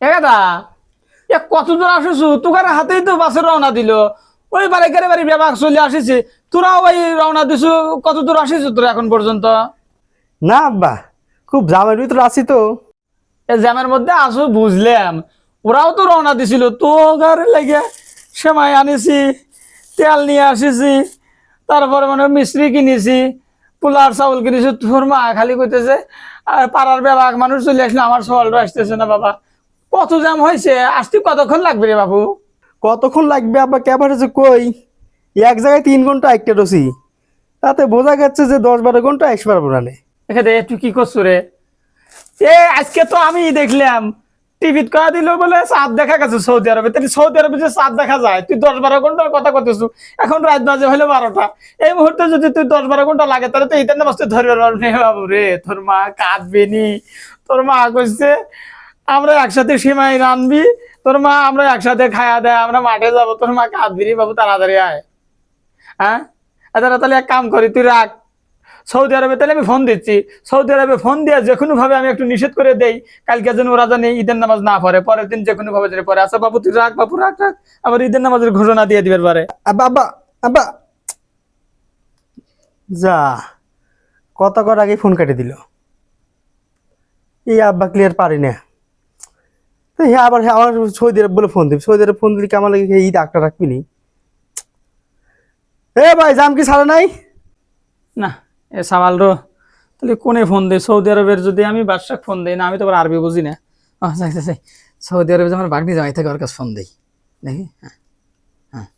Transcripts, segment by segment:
এগাদা এ কত দূর আসিস তোকার হাতেই তো বাসে রওনা দিল। ওই বাড়ি বাড়ি ব্যাপার চলে আসিছে। তোরাও ওই রওনা দিছু কত দূর আসিস তোরা এখন পর্যন্ত? না আব্বা খুব জামের ভিতরে আছি তো। এ জ্যামের মধ্যে আসো বুঝলাম। ওরাও তো রওনা দিছিল তো ঘরে লেগে সেমাই আনিছি তেল নিয়ে আসিছি তারপরে মানে মিস্ত্রি কিনেছি পোলার চাউল কিনেছি তোর মা খালি কইতেছে আর পাড়ার ব্যাপার মানুষ চলে আসলে আমার সওয়ালটা আসতেছে না বাবা। কত জ্যাম হয়েছে? আসতে কতক্ষণ লাগবে রে বাবু? কতক্ষণ লাগবে? আব্বা ক্যাবার যে কই? এক জায়গায় তিন ঘণ্টা একটা রসি। তাতে বোঝা যাচ্ছে যে দশ বারো ঘণ্টা একশো পারব না। এখানে তুই কি করছ রে? এ আজকে তো আমি দেখলাম টিভিত কয়া দিল বলে চাঁদ দেখা গেছে সৌদি আরবে। তাহলে সৌদি আরবে যে চাঁদ দেখা যায় তুই দশ বারো ঘণ্টার কথা করতেছু এখন রাত বাজে হলো বারোটা। এই মুহূর্তে যদি তুই দশ বারো ঘণ্টা লাগে তাহলে তো ইন্টারনেট বসতে ধরবে পারবি না বাবু রে। তোর মা কাঁদবে নি। তোর মা কইছে আমরা একসাথে সীমায় রানবি। তোর মা আমরা একসাথে খায়া দেয়, আমরা মাঠে যাব। তোর মা কাঁদবি নি বাবু, তাড়াতাড়ি আয়। হ্যাঁ? আচ্ছা তাহলে এক কাম করি, তুই রাখ। সৌদি আরবে তাহলে আমি ফোন দিচ্ছি। সৌদি আরবে ফোন দিয়ে যে কোনো ভাবে আমি একটু নিষেধ করে দেই, কালকে যেন ওরা জানে ঈদের নামাজ না পড়ে, পরের দিন যে কোনো ভাবে যেন পড়ে। আচ্ছা বাবু, তুই রাখ, বাবু, রাখ রাখ। আবার ঈদের নামাজের ঘোষণা দিয়ে দিবে পারে আব্বা আব্বা আব্বা। যা, কত কর আগে ফোন কেটে দিল। এই আব্বা ক্লিয়ার পারি না। হ্যাঁ আবার হ্যাঁ আমার সৌদি আরব বলে ফোন দিবি। সৌদি আরব ফোন দিলে কি আমার লাগে এই ডাক্তার রাখবি নি? এ ভাই, জাম কি ছাড়া নাই? না, এ সামাল রো, তাহলে কোনে ফোন দেয় সৌদি আরবের যদি আমি বাদশাহ ফোন দিই, না, আমি তো আবার আরবি বুঝি না। সৌদি আরবে যখন বাগনি জামাই থেকে ওর কাছে ফোন দিই। দেখি হ্যাঁ হ্যাঁ।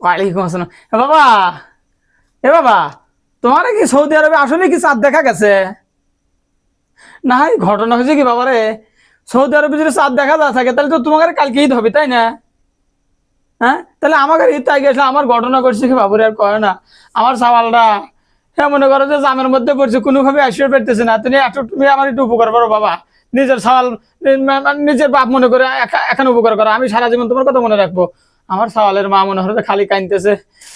ওয়ালাইকুম আসসালাম। বাবা, এ বাবা, তোমার কি সৌদি আরবে আসলে কি চাঁদ দেখা গেছে? না ঘটনা হয়েছে কি বাবা রে সৌদি আরবে যদি চাঁদ দেখা যা থাকে, তাহলে তো তোমাকে কালকে ঈদ হবে, তাই না? হ্যাঁ? তাহলে আমাকে ঈদ তাই গেছে আমার ঘটনা করছে কি বাবুরে আর কয় না। আমার সাওয়ালরা হ্যাঁ মনে করো যে জামের মধ্যে পড়ছে, কোনোভাবে আসিয়ে পেরতেছে না। তুমি একটু তুমি আমার একটু উপকার করো, বাবা। নিজের সাল নিজের বাপ মনে করে এখন উপকার করো। আমি সারা জীবন তোমার কথা মনে রাখব। আমার সাওয়ালের মা মনে হলো খালি কাঁদতেছে।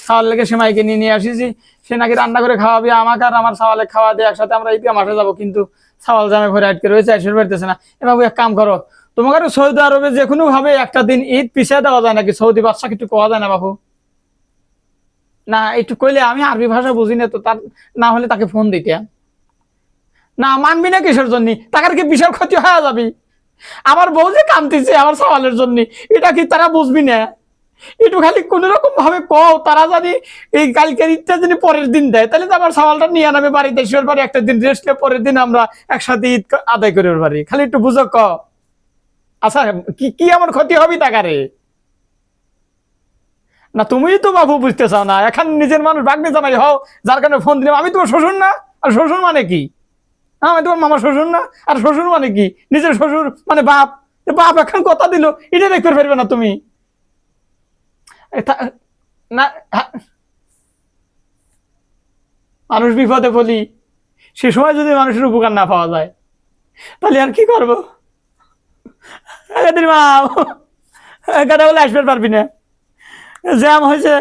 সাওয়াল লেগে সেমাইকে নিয়ে নিয়ে আসিছি। সে নাকি রান্না করে খাওয়াবে, আমাকে আর আমার সাওয়ালে খাওয়া দিয়ে একসাথে আমরা ঈদগা মাঠে যাব, কিন্তু সাওয়াল জামে ভরে আটকে রয়েছে আসিয়ে পেরতেছে না। এবার এক কাম করো, তোমাকে সৌদি আরবে যে কোনো ভাবে একটা দিন ঈদ পিছিয়ে দেওয়া যায় নাকি? সৌদি বাদশাকে একটু কোয়া যায় না বাবু না, একটু কইলে আমি আরবি ভাষা বুঝি না তো, তার না হলে তাকে ফোন দিতে। না, মানবি না কিসের জন্য? তাকার কি বিশাল ক্ষতি হয়ে যাবি? আমার বউ যে কামতেছে আমার সওয়ালের জন্য, এটা কি তারা বুঝবি না? একটু খালি কোন রকম ভাবে কও তারা যদি এই কালকের ঈদটা যদি পরের দিন দেয়। তাহলে তো আমার সওয়ালটা নিয়ে নেবে বাড়িতে শিওর বাড়ি একটা দিন রেস্ট পরের দিন আমরা একসাথে ঈদ আদায় করে ওর বাড়ি। খালি একটু বুঝো ক আচ্ছা কি কি আমার ক্ষতি হবে টাকারে না তুমি তো বাবু বুঝতে চাও না। এখন নিজের মানুষ বাগনি জামাই হও যার কারণে ফোন দিলাম। আমি তোমার শ্বশুর না? আর শ্বশুর মানে কি? হ্যাঁ, আমি তোমার মামা শ্বশুর না? আর শ্বশুর মানে কি? নিজের শ্বশুর মানে বাপ। বাপ এখন কথা দিল এটা দেখতে পারবে না তুমি। না হ্যাঁ। মানুষ বিপদে বলি সে সময় যদি মানুষের উপকার না পাওয়া যায়, তাহলে আর কি করব? মা বলে আসবে পারবি না। জ্যাম হয়েছে।